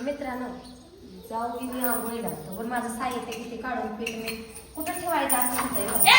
मित्रांनो जाऊ की मी आवड लागतो पण माझं साहित्य किती काढून पेट मी कुठं ठेवायचं असं म्हणतंय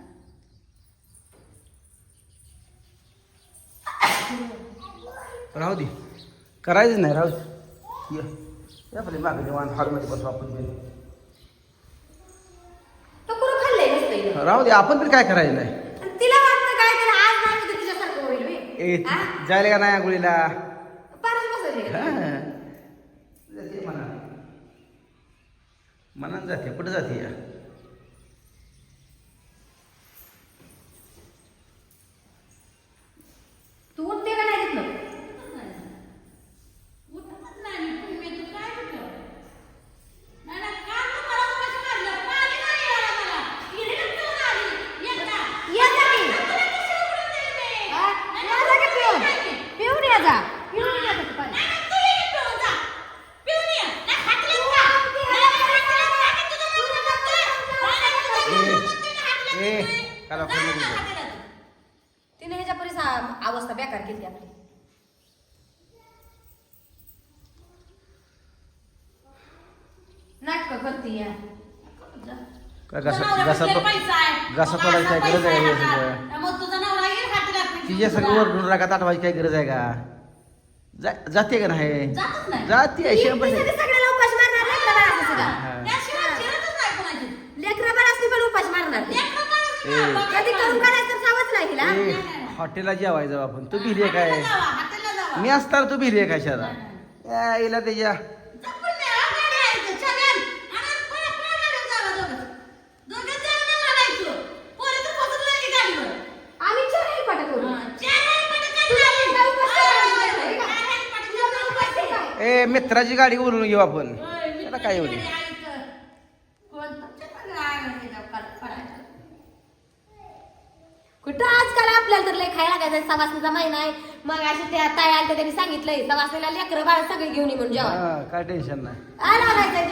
राहू दे. करायचं नाही राहू दे. या. पहिले मागे देवान हॉलमध्ये बसू आपण राहू दे आपण पण काय करायचं नाही. जायले जायला का नाही आंघोळीला म्हणा मनात जाते कुठं जाते या? करते या जसा जसा काय गरज आहे सगळं? काय गरज आहे का? जाते का नाही? जाते शंभर हॉटेलला जेवायचं आपण तू भिरे काय? मी असताना तू भिरे काय शहरात ते त्याच्या मित्राची गाडी बोलून घेऊ आपण. त्याला काय एवढी? कुठं आजकाल आपल्याला तर लय खायला लागायचं सवासणीचा महिना आहे. मग अशी त्या ताई आल्या त्यांनी सांगितलंय सवासणीला लेकरं बाळ सगळे घेऊन ये म्हणून जेव्हा काय टेन्शन नाही. आला लागायचं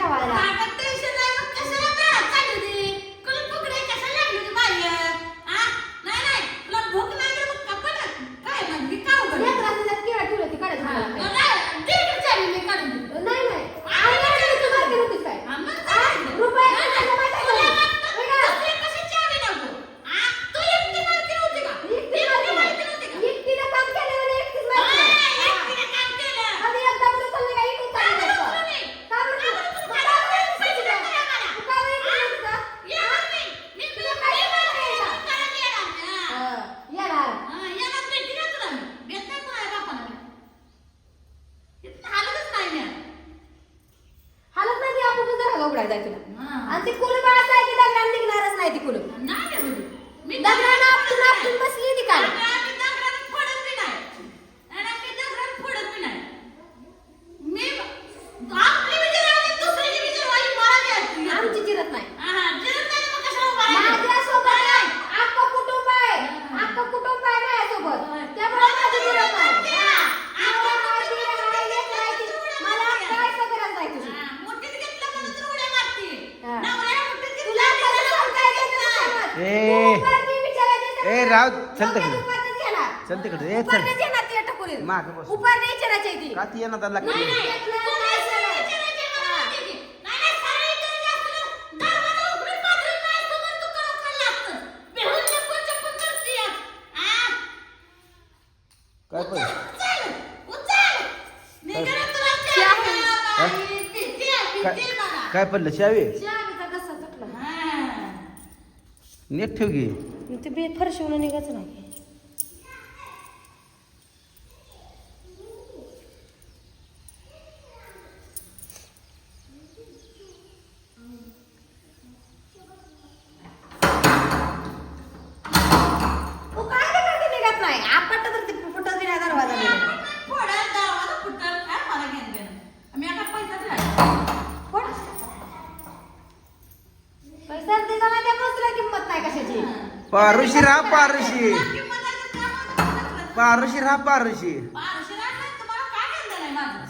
Anche quello ए. ए राव चल तिकडे. चल तिकडे. ए चल. माग बस. का ती येणार त्याला काय पण. काय पडलं? शावी नीट ठेव घे ते बे फरशिवून निघायचं नाही तू काय ते करते निघत नाही आपट तर ते फुटत बी नाही दरवाजा निघत. थोड्या दरवाजा फुटल काय मला घेणं देणं मी आता पैसा दिला कोण? पैसा दिला नाही त्यामुळे तुला किंमत नाही कशाची पारुशी राहा पारुशी. पारुशी राहा पारुशी.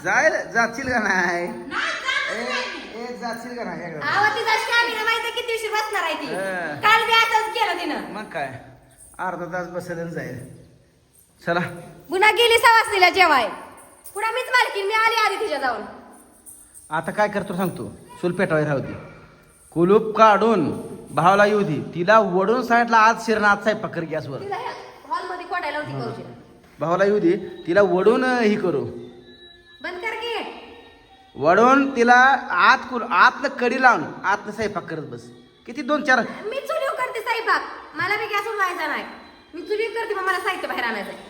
जाय जाशील का नाही? ए जाशील का नाही? किती दिवशी बसणार आहे ती. हं. काल बी असंच केलं तिनं. मग काय? अर्धा तास बसेल आणि जाईल. चला. पुन्हा गेली सवासनीला जेवाय. पुन्हा मीच मालकीन मी आली आधी तिच्या जाऊन. आता काय करतो सांगतो चूल पेटवाय राहू दे कुलूप काढून भावाला येऊ दे. तिला वडून साईडला आज शिरण आज स्वयंपाक कर गॅसवर. तिला हॉलमध्ये कोटायला होती कौशी भावाला येऊ दे. तिला वडून ही करू. बंद कर की. वडून तिला आत कुल आतलं कडी लावून आतलं स्वयंपाक करत बस. किती दोन चार मी चुलीव करते स्वयंपाक मला बी गॅस व्हायचा नाही. मी चुलीव करते मग मला साहित्य बाहेर आणायचं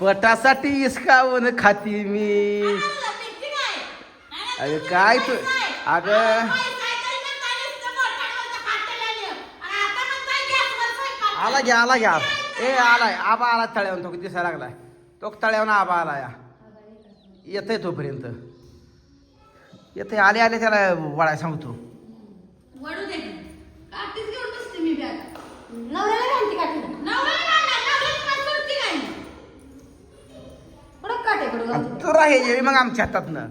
पटासाठी इसकावून खाती मी. अरे काय तू अगं. आला घ्या आला घ्या. ए आलाय आबा आला तळ्यावर तो दिसायला लागलाय? तो तळ्यावर आबा आला या येतंय तोपर्यंत. येते आले आले त्याला वळाय सांगतो. वडू दे. मी बॅग नवऱ्याला काठी नवऱ्याला लागला, नवऱ्याला काय सोडती काय मी? घालती तू राहे मग आमच्या हातातनं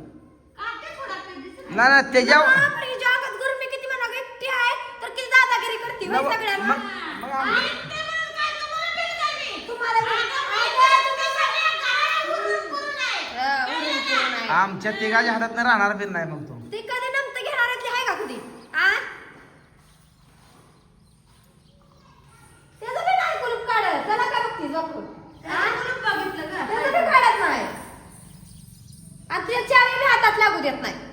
थोडा दिसत ना ना त्याच्या बापरे, हिच्या अंगात गरमी किती म्हणा गं, एकटी आहे तर किती दादागिरी करते होय नव- सगळ्यांना मग- मग आम- नाही. ते म्हणून काय तुम्हाला पेट काय मी? तुम्हाला बी- अगं, तुम्ही सगळ्या घराला उरून पुरून आहे. हा, उरून फिरून आहे. आमच्या तिघाच्या हातात राहणार बी नाही मग तो ती कधी नमतं घेणाऱ्यातली आहे का कधी आ त्याचं बी नाही कुलूप काढत त्याला काय बघती झोपून आ? कुलूप बघितलं का? त्याचं बी काढत नाही आणि ते चावी बी हातात लागू देत नाही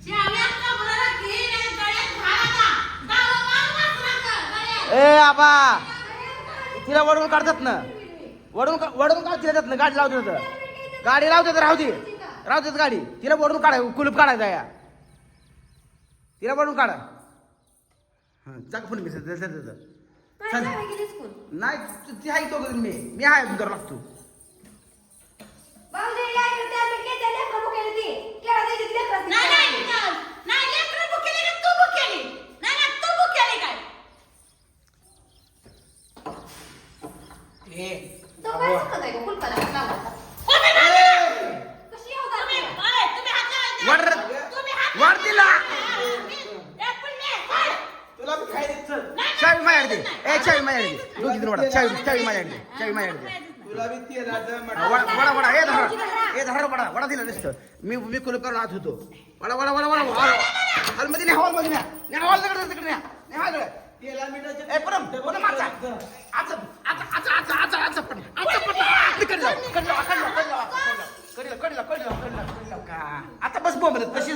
चावी आपल्या मुलाला घे आणि गळ्यात घाला का? गावं मार वाचला का? गळ्यात. ए आबा. तिला वडून काढतात ना. वडून का- वडून काढ तिला त्यातनं गाडी लावते तर गाडी लावते तर राहू दे. राहू देत गाडी. तिला वडून काढाय कुलूप काढायचा या. तिला वडून काढा. हं, जा फोन मी. नाही ती- ती आहे तो मी. मी आहे तुझ्यावर लागतो. घे. तो काय सांगत आहे कुलपाला हात लावायचा कशी अवतार केला? वर वर तिला. तुला बी खायला चल. चावी माझ्याकडे दे. ए चावी माझ्याकडे दे. दोघी जण वडा चावी चावी माझ्याकडे दे. चावी माझ्याकडे दे. तुला बी ते राजा हा, मटण. वडा वडा वडा. ए धरा. ए धरा वडा. वडा दिला नसतं मी मी कुलप करून आत होतो. वडा वडा वडा वडा. हॉलमध्ये नाही हॉलमध्ये नाही हॉल नाही न्या हॉलकडे ए परम परम आचा आचा आचा आचा आचा आचा आचा पण आचा पण तिकडे जाऊ कडे जाऊ कडे जाऊ कडे जाऊ कडे जाऊ कडे जाऊ कडे जाऊ कडे जाऊ का आता बस बोंबलत कशी